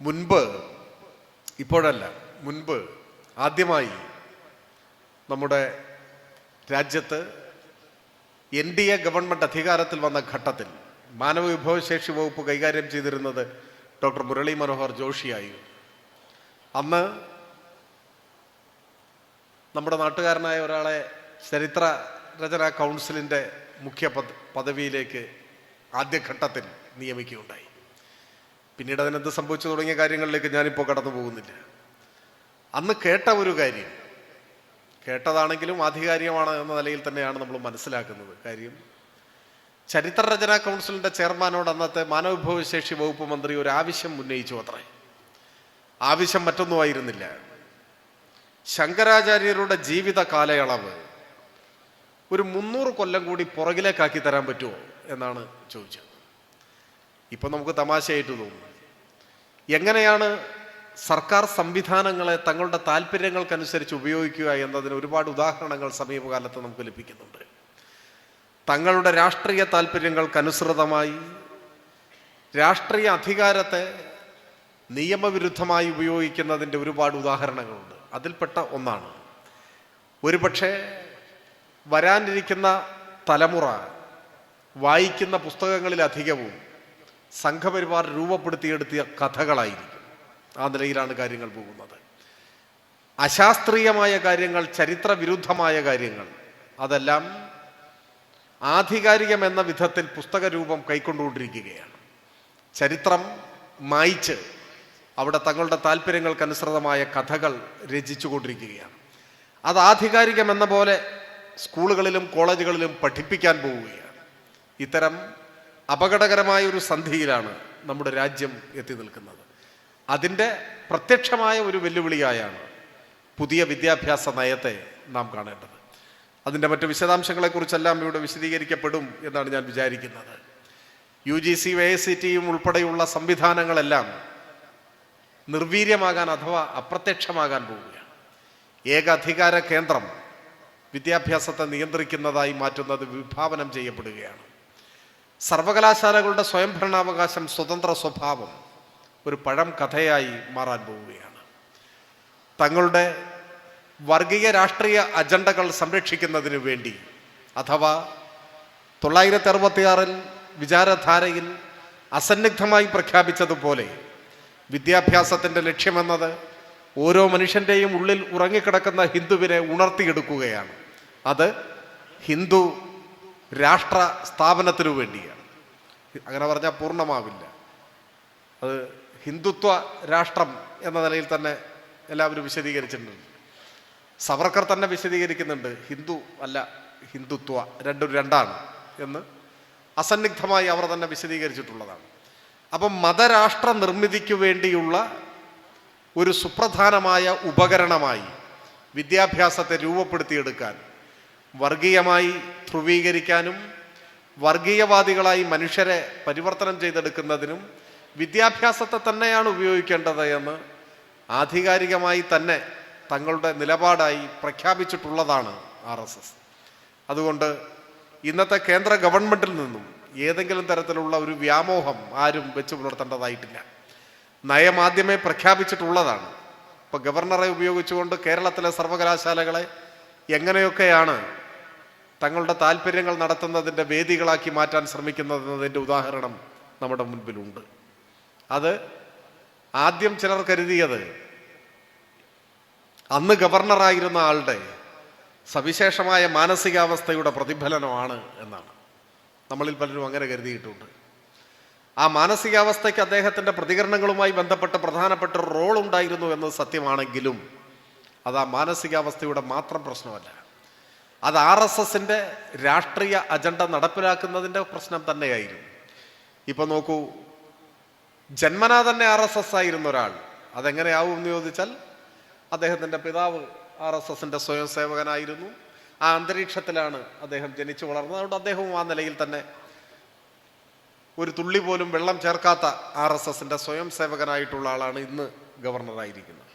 മുൻപ് ഇപ്പോഴല്ല മുൻപ് ആദ്യമായി നമ്മുടെ രാജ്യത്ത് എൻ ഡി എ ഗവൺമെന്റ് അധികാരത്തിൽ വന്ന ഘട്ടത്തിൽ മാനവ വിഭവശേഷി വകുപ്പ് കൈകാര്യം ചെയ്തിരുന്നത് ഡോക്ടർ മുരളി മനോഹർ ജോഷിയായിരുന്നു അന്ന് നമ്മുടെ നാട്ടുകാരനായ ഒരാളെ ചരിത്ര രചനാ കൗൺസിലിന്റെ മുഖ്യ പദ പദവിയിലേക്ക് ആദ്യഘട്ടത്തിൽ നിയമിക്കുകയുണ്ടായി. പിന്നീട് അതിനെന്ത് സംഭവിച്ചു തുടങ്ങിയ കാര്യങ്ങളിലേക്ക് ഞാനിപ്പോൾ കടന്നു പോകുന്നില്ല. അന്ന് കേട്ട ഒരു കാര്യം കേട്ടതാണെങ്കിലും ആധികാരികമാണ് എന്ന നിലയിൽ തന്നെയാണ് നമ്മൾ മനസ്സിലാക്കുന്നത്. കാര്യം ചരിത്ര രചനാ കൗൺസിലിന്റെ ചെയർമാനോട് അന്നത്തെ മാനവവിഭവശേഷി വകുപ്പ് മന്ത്രി ഒരു ആവശ്യം ഉന്നയിച്ചു അത്രേ. ആവശ്യം മറ്റൊന്നുമായിരുന്നില്ല ശങ്കരാചാര്യരുടെ ജീവിത കാലയളവ് ഒരു മുന്നൂറ് കൊല്ലം കൂടി പുറകിലേക്കാക്കി തരാൻ പറ്റുമോ എന്നാണ് ചോദിച്ചത്. ഇപ്പം നമുക്ക് തമാശയായിട്ട് തോന്നും. എങ്ങനെയാണ് സർക്കാർ സംവിധാനങ്ങളെ തങ്ങളുടെ താല്പര്യങ്ങൾക്കനുസരിച്ച് ഉപയോഗിക്കുക എന്നതിന് ഒരുപാട് ഉദാഹരണങ്ങൾ സമീപകാലത്ത് നമുക്ക് ലഭിക്കുന്നുണ്ട്. തങ്ങളുടെ രാഷ്ട്രീയ താല്പര്യങ്ങൾക്കനുസൃതമായി രാഷ്ട്രീയ അധികാരത്തെ നിയമവിരുദ്ധമായി ഉപയോഗിക്കുന്നതിന്റെ ഒരുപാട് ഉദാഹരണങ്ങളുണ്ട്. അതിൽപ്പെട്ട ഒന്നാണ്. ഒരുപക്ഷെ വരാനിരിക്കുന്ന തലമുറ വായിക്കുന്ന പുസ്തകങ്ങളിലധികവും സംഘപരിവാർ രൂപപ്പെടുത്തിയെടുത്തിയ കഥകളായിരിക്കും. ആ നിലയിലാണ് കാര്യങ്ങൾ പോകുന്നത്. അശാസ്ത്രീയമായ കാര്യങ്ങൾ ചരിത്ര വിരുദ്ധമായ കാര്യങ്ങൾ അതെല്ലാം ആധികാരികമെന്ന വിധത്തിൽ പുസ്തക രൂപം കൈക്കൊണ്ടുകൊണ്ടിരിക്കുകയാണ്. ചരിത്രം മായിച്ച് അവിടെ തങ്ങളുടെ താല്പര്യങ്ങൾക്കനുസൃതമായ കഥകൾ രചിച്ചുകൊണ്ടിരിക്കുകയാണ്. അത് ആധികാരികമെന്ന പോലെ സ്കൂളുകളിലും കോളേജുകളിലും പഠിപ്പിക്കാൻ പോവുകയാണ്. ഇത്തരം അപകടകരമായ ഒരു സന്ധിയിലാണ് നമ്മുടെ രാജ്യം എത്തി നിൽക്കുന്നത്. അതിന്റെ പ്രത്യക്ഷമായ ഒരു വെല്ലുവിളിയായാണ് പുതിയ വിദ്യാഭ്യാസ നയത്തെ നാം കാണേണ്ടത്. അതിന്റെ മറ്റ് വിശദാംശങ്ങളെക്കുറിച്ചെല്ലാം ഇവിടെ വിശദീകരിക്കപ്പെടും എന്നാണ് ഞാൻ വിചാരിക്കുന്നത്. U G C A C ടിയും ഉൾപ്പെടെയുള്ള സംവിധാനങ്ങളെല്ലാം നിർവീര്യമാകാൻ അഥവാ അപ്രത്യക്ഷമാകാൻ പോവുകയാണ്. ഏകാധികാര കേന്ദ്രം വിദ്യാഭ്യാസത്തെ നിയന്ത്രിക്കുന്നതായി മാറ്റുന്നത് വിഭാവനം ചെയ്യപ്പെടുകയാണ്. സർവകലാശാലകളുടെ സ്വയംഭരണാവകാശം സ്വതന്ത്ര സ്വഭാവം ഒരു പഴം കഥയായി മാറാൻ പോവുകയാണ്. തങ്ങളുടെ വർഗീയ രാഷ്ട്രീയ അജണ്ടകൾ സംരക്ഷിക്കുന്നതിന് വേണ്ടി അഥവാ തൊള്ളായിരത്തി അറുപത്തിയാറിൽ വിചാരധാരയിൽ അസന്നിഗ്ധമായി പ്രഖ്യാപിച്ചതുപോലെ വിദ്യാഭ്യാസത്തിന്റെ ലക്ഷ്യമെന്നത് ഓരോ മനുഷ്യന്റെയും ഉള്ളിൽ ഉറങ്ങിക്കിടക്കുന്ന ഹിന്ദുവിനെ ഉണർത്തിയെടുക്കുകയാണ്. അത് ഹിന്ദു രാഷ്ട്ര സ്ഥാപനത്തിനു വേണ്ടിയാണ്. അങ്ങനെ പറഞ്ഞാൽ പൂർണമാവില്ല. അത് ഹിന്ദുത്വ രാഷ്ട്രം എന്ന നിലയിൽ തന്നെ എല്ലാവരും വിശദീകരിച്ചിട്ടുണ്ട്. സവർക്കർ തന്നെ വിശദീകരിക്കുന്നുണ്ട് ഹിന്ദു അല്ല ഹിന്ദുത്വ രണ്ടും രണ്ടാണ് എന്ന് അസന്നിഗ്ധമായി അവർ തന്നെ വിശദീകരിച്ചിട്ടുള്ളതാണ്. അപ്പം മതരാഷ്ട്ര നിർമ്മിതിക്ക് വേണ്ടിയുള്ള ഒരു സുപ്രധാനമായ ഉപകരണമായി വിദ്യാഭ്യാസത്തെ രൂപപ്പെടുത്തിയെടുക്കാൻ വർഗീയമായി ധ്രുവീകരിക്കാനും വർഗീയവാദികളായി മനുഷ്യരെ പരിവർത്തനം ചെയ്തെടുക്കുന്നതിനും വിദ്യാഭ്യാസത്തെ തന്നെയാണ് ഉപയോഗിക്കേണ്ടത് എന്ന് ആധികാരികമായി തന്നെ തങ്ങളുടെ നിലപാടായി പ്രഖ്യാപിച്ചിട്ടുള്ളതാണ് ആർ എസ് എസ്. അതുകൊണ്ട് ഇന്നത്തെ കേന്ദ്ര ഗവൺമെന്റിൽ നിന്നും ഏതെങ്കിലും തരത്തിലുള്ള ഒരു വ്യാമോഹം ആരും വെച്ച് പുലർത്തേണ്ടതായിട്ടില്ല. നയം ആദ്യമേ പ്രഖ്യാപിച്ചിട്ടുള്ളതാണ്. ഇപ്പോൾ ഗവർണറെ ഉപയോഗിച്ചുകൊണ്ട് കേരളത്തിലെ സർവകലാശാലകളെ എങ്ങനെയൊക്കെയാണ് തങ്ങളുടെ താല്പര്യങ്ങൾ നടത്തുന്നതിന്റെ വേദികളാക്കി മാറ്റാൻ ശ്രമിക്കുന്നതെന്നതിന്റെ ഉദാഹരണം നമ്മുടെ മുൻപിലുണ്ട്. അത് ആദ്യം ചിലർ കരുതിയത് അന്ന് ഗവർണറായിരുന്ന ആളുടെ സവിശേഷമായ മാനസികാവസ്ഥയുടെ പ്രതിഫലനമാണ് എന്നാണ്. നമ്മളിൽ പലരും അങ്ങനെ കരുതിയിട്ടുണ്ട്. ആ മാനസികാവസ്ഥയ്ക്ക് അദ്ദേഹത്തിന്റെ പ്രതികരണങ്ങളുമായി ബന്ധപ്പെട്ട പ്രധാനപ്പെട്ട റോൾ ഉണ്ടായിരുന്നു എന്നത് സത്യമാണെങ്കിലും അത് ആ മാനസികാവസ്ഥയുടെ മാത്രം പ്രശ്നമല്ല. അത് ആർ എസ് എസിന്റെ രാഷ്ട്രീയ അജണ്ട നടപ്പിലാക്കുന്നതിന്റെ പ്രശ്നം തന്നെയായിരുന്നു. ഇപ്പൊ നോക്കൂ ജന്മനാ തന്നെ ആർ എസ് എസ് ആയിരുന്ന ഒരാൾ അതെങ്ങനെയാവും എന്ന് ചോദിച്ചാൽ അദ്ദേഹത്തിന്റെ പിതാവ് ആർ എസ് എസിന്റെ സ്വയം സേവകനായിരുന്നു ആ അന്തരീക്ഷത്തിലാണ് അദ്ദേഹം ജനിച്ചു വളർന്നത്. അതുകൊണ്ട് അദ്ദേഹവും ആ നിലയിൽ തന്നെ ഒരു തുള്ളി പോലും വെള്ളം ചേർക്കാത്ത ആർ എസ് എസിന്റെ സ്വയം സേവകനായിട്ടുള്ള ആളാണ് ഇന്ന് ഗവർണറായിരിക്കുന്നത്.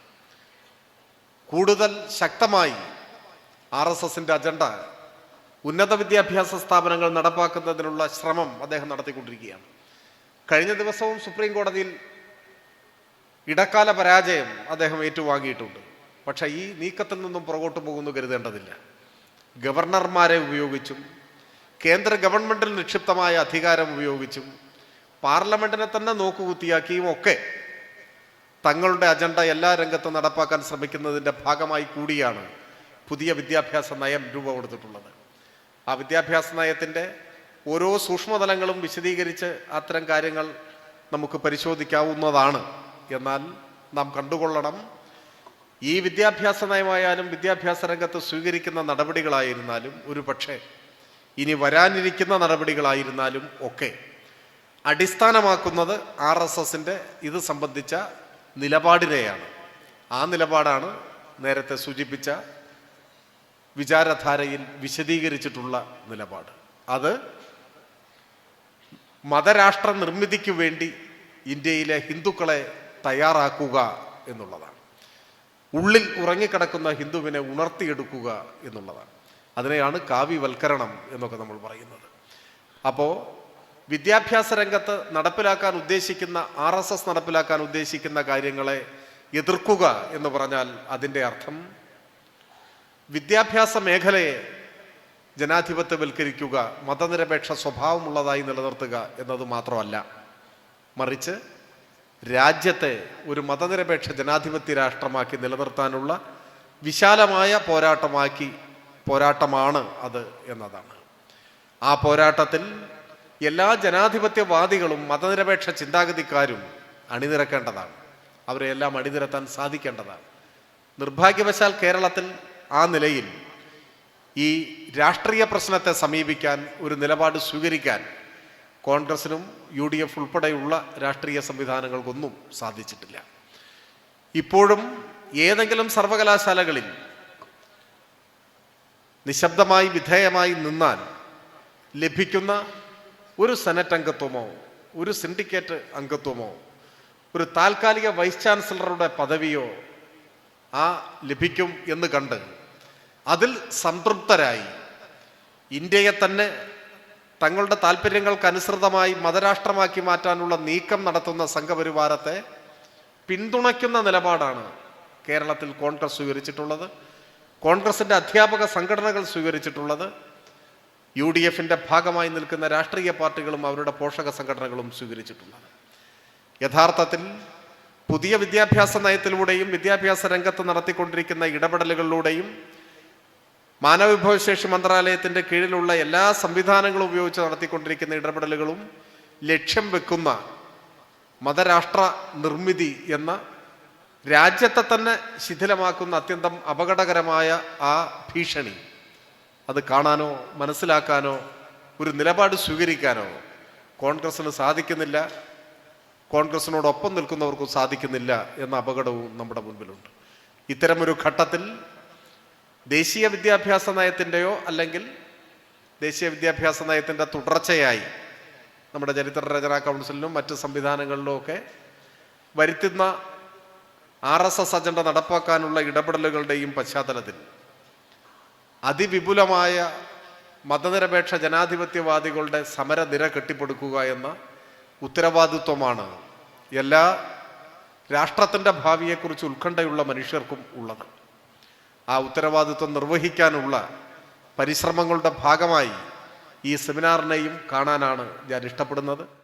കൂടുതൽ ശക്തമായി ആർ എസ് എസിന്റെ അജണ്ട ഉന്നത വിദ്യാഭ്യാസ സ്ഥാപനങ്ങൾ നടപ്പാക്കുന്നതിനുള്ള ശ്രമം അദ്ദേഹം നടത്തിക്കൊണ്ടിരിക്കുകയാണ്. കഴിഞ്ഞ ദിവസവും സുപ്രീം കോടതിയിൽ ഇടക്കാല പരാജയം അദ്ദേഹം ഏറ്റുവാങ്ങിയിട്ടുണ്ട്. പക്ഷേ ഈ നീക്കത്തിൽ നിന്നും പുറകോട്ട് പോകുന്നു കരുതേണ്ടതില്ല. ഗവർണർമാരെ ഉപയോഗിച്ചും കേന്ദ്ര ഗവൺമെന്റിൽ നിക്ഷിപ്തമായ അധികാരം ഉപയോഗിച്ചും പാർലമെന്റിനെ തന്നെ നോക്കുകുത്തിയാക്കിയും ഒക്കെ തങ്ങളുടെ അജണ്ട എല്ലാ രംഗത്തും നടപ്പാക്കാൻ ശ്രമിക്കുന്നതിന്റെ ഭാഗമായി കൂടിയാണ് പുതിയ വിദ്യാഭ്യാസ നയം രൂപ കൊടുത്തിട്ടുള്ളത്. ആ വിദ്യാഭ്യാസ നയത്തിന്റെ ഓരോ സൂക്ഷ്മതലങ്ങളും വിശദീകരിച്ച് അത്തരം കാര്യങ്ങൾ നമുക്ക് പരിശോധിക്കാവുന്നതാണ്. എന്നാൽ നാം കണ്ടുകൊള്ളണം ഈ വിദ്യാഭ്യാസ നയമായാലും വിദ്യാഭ്യാസ രംഗത്ത് സ്വീകരിക്കുന്ന നടപടികളായിരുന്നാലും ഒരു പക്ഷേ ഇനി വരാനിരിക്കുന്ന നടപടികളായിരുന്നാലും ഒക്കെ അടിസ്ഥാനമാക്കുന്നത് ആർ എസ് എസിന്റെ ഇത് സംബന്ധിച്ച നിലപാടിനെയാണ്. ആ നിലപാടാണ് നേരത്തെ സൂചിപ്പിച്ച വിചാരധാരയിൽ വിശദീകരിച്ചിട്ടുള്ള നിലപാട്. അത് മതരാഷ്ട്ര നിർമ്മിതിക്ക് വേണ്ടി ഇന്ത്യയിലെ ഹിന്ദുക്കളെ തയ്യാറാക്കുക എന്നുള്ളതാണ്. ഉള്ളിൽ ഉറങ്ങിക്കിടക്കുന്ന ഹിന്ദുവിനെ ഉണർത്തിയെടുക്കുക എന്നുള്ളതാണ്. അതിനെയാണ് കാവ്യവൽക്കരണം എന്നൊക്കെ നമ്മൾ പറയുന്നത്. അപ്പോൾ വിദ്യാഭ്യാസ രംഗത്ത് നടപ്പിലാക്കാൻ ഉദ്ദേശിക്കുന്ന ആർ നടപ്പിലാക്കാൻ ഉദ്ദേശിക്കുന്ന കാര്യങ്ങളെ എതിർക്കുക എന്ന് പറഞ്ഞാൽ അതിന്റെ അർത്ഥം വിദ്യാഭ്യാസ മേഖലയെ ജനാധിപത്യവൽക്കരിക്കുക മതനിരപേക്ഷ സ്വഭാവമുള്ളതായി നിലനിർത്തുക എന്നത് മാത്രമല്ല. മറിച്ച് രാജ്യത്തെ ഒരു മതനിരപേക്ഷ ജനാധിപത്യ രാഷ്ട്രമാക്കി നിലനിർത്താനുള്ള വിശാലമായ പോരാട്ടമാക്കി പോരാട്ടമാണ് അത് എന്നതാണ്. ആ പോരാട്ടത്തിൽ എല്ലാ ജനാധിപത്യവാദികളും മതനിരപേക്ഷ ചിന്താഗതിക്കാരും അണിനിരക്കേണ്ടതാണ്. അവരെയെല്ലാം അണിനിരത്താൻ സാധിക്കേണ്ടതാണ്. നിർഭാഗ്യവശാൽ കേരളത്തിൽ ആ നിലയിൽ ഈ രാഷ്ട്രീയ പ്രശ്നത്തെ സമീപിക്കാൻ ഒരു നിലപാട് സ്വീകരിക്കാൻ കോൺഗ്രസിനും യു ഡി എഫ് ഉൾപ്പെടെയുള്ള രാഷ്ട്രീയ സംവിധാനങ്ങൾക്കൊന്നും സാധിച്ചിട്ടില്ല. ഇപ്പോഴും ഏതെങ്കിലും സർവകലാശാലകളിൽ നിശബ്ദമായി വിധേയമായി നിന്നാൽ ലഭിക്കുന്ന ഒരു സെനറ്റ് അംഗത്വമോ ഒരു സിൻഡിക്കേറ്റ് അംഗത്വമോ ഒരു താൽക്കാലിക വൈസ് ചാൻസലറുടെ പദവിയോ ആ ലഭിക്കും എന്ന് കണ്ട് അതിൽ സംതൃപ്തരായി. ഇന്ത്യയെ തന്നെ തങ്ങളുടെ താല്പര്യങ്ങൾക്കനുസൃതമായി മതരാഷ്ട്രമാക്കി മാറ്റാനുള്ള നീക്കം നടത്തുന്ന സംഘപരിവാരത്തെ പിന്തുണയ്ക്കുന്ന നിലപാടാണ് കേരളത്തിൽ കോൺഗ്രസ് സ്വീകരിച്ചിട്ടുള്ളത്. കോൺഗ്രസിന്റെ അധ്യാപക സംഘടനകൾ സ്വീകരിച്ചിട്ടുള്ളത്. യു ഡി എഫിന്റെ ഭാഗമായി നിൽക്കുന്ന രാഷ്ട്രീയ പാർട്ടികളും അവരുടെ പോഷക സംഘടനകളും സ്വീകരിച്ചിട്ടുള്ളത്. യഥാർത്ഥത്തിൽ പുതിയ വിദ്യാഭ്യാസ നയത്തിലൂടെയും വിദ്യാഭ്യാസ രംഗത്ത് നടത്തിക്കൊണ്ടിരിക്കുന്ന ഇടപെടലുകളിലൂടെയും മാനവവിഭവശേഷി മന്ത്രാലയത്തിന്റെ കീഴിലുള്ള എല്ലാ സംവിധാനങ്ങളും ഉപയോഗിച്ച് നടത്തിക്കൊണ്ടിരിക്കുന്ന ഇടപെടലുകളും ലക്ഷ്യം വെക്കുന്ന മതരാഷ്ട്ര നിർമ്മിതി എന്ന രാജ്യത്തെ തന്നെ ശിഥിലമാക്കുന്ന അത്യന്തം അപകടകരമായ ആ ഭീഷണി. അത് കാണാനോ മനസ്സിലാക്കാനോ ഒരു നിലപാട് സ്വീകരിക്കാനോ കോൺഗ്രസ്സിന് സാധിക്കുന്നില്ല. കോൺഗ്രസിനോടൊപ്പം നിൽക്കുന്നവർക്കും സാധിക്കുന്നില്ല എന്ന അപകടവും നമ്മുടെ മുൻപിലുണ്ട്. ഇത്തരമൊരു ഘട്ടത്തിൽ ദേശീയ വിദ്യാഭ്യാസ നയത്തിന്റെയോ അല്ലെങ്കിൽ ദേശീയ വിദ്യാഭ്യാസ നയത്തിന്റെ തുടർച്ചയായി നമ്മുടെ ചരിത്ര രചനാ കൗൺസിലിനും മറ്റ് സംവിധാനങ്ങളിലും ഒക്കെ വരുത്തുന്ന ആർ എസ് എസ് അജണ്ട നടപ്പാക്കാനുള്ള ഇടപെടലുകളുടെയും പശ്ചാത്തലത്തിൽ അതിവിപുലമായ മതനിരപേക്ഷ ജനാധിപത്യവാദികളുടെ സമരനിര കെട്ടിപ്പടുക്കുക എന്ന ഉത്തരവാദിത്വമാണ്. എല്ലാ രാഷ്ട്രത്തിന്റെ ഭാവിയെക്കുറിച്ച് ഉത്കണ്ഠയുള്ള മനുഷ്യർക്കും ഉള്ളത്. ആ ഉത്തരവാദിത്വം നിർവഹിക്കാനുള്ള പരിശ്രമങ്ങളുടെ ഭാഗമായി ഈ സെമിനാറിനെയും കാണാനാണ് ഞാൻ ഇഷ്ടപ്പെടുന്നത്.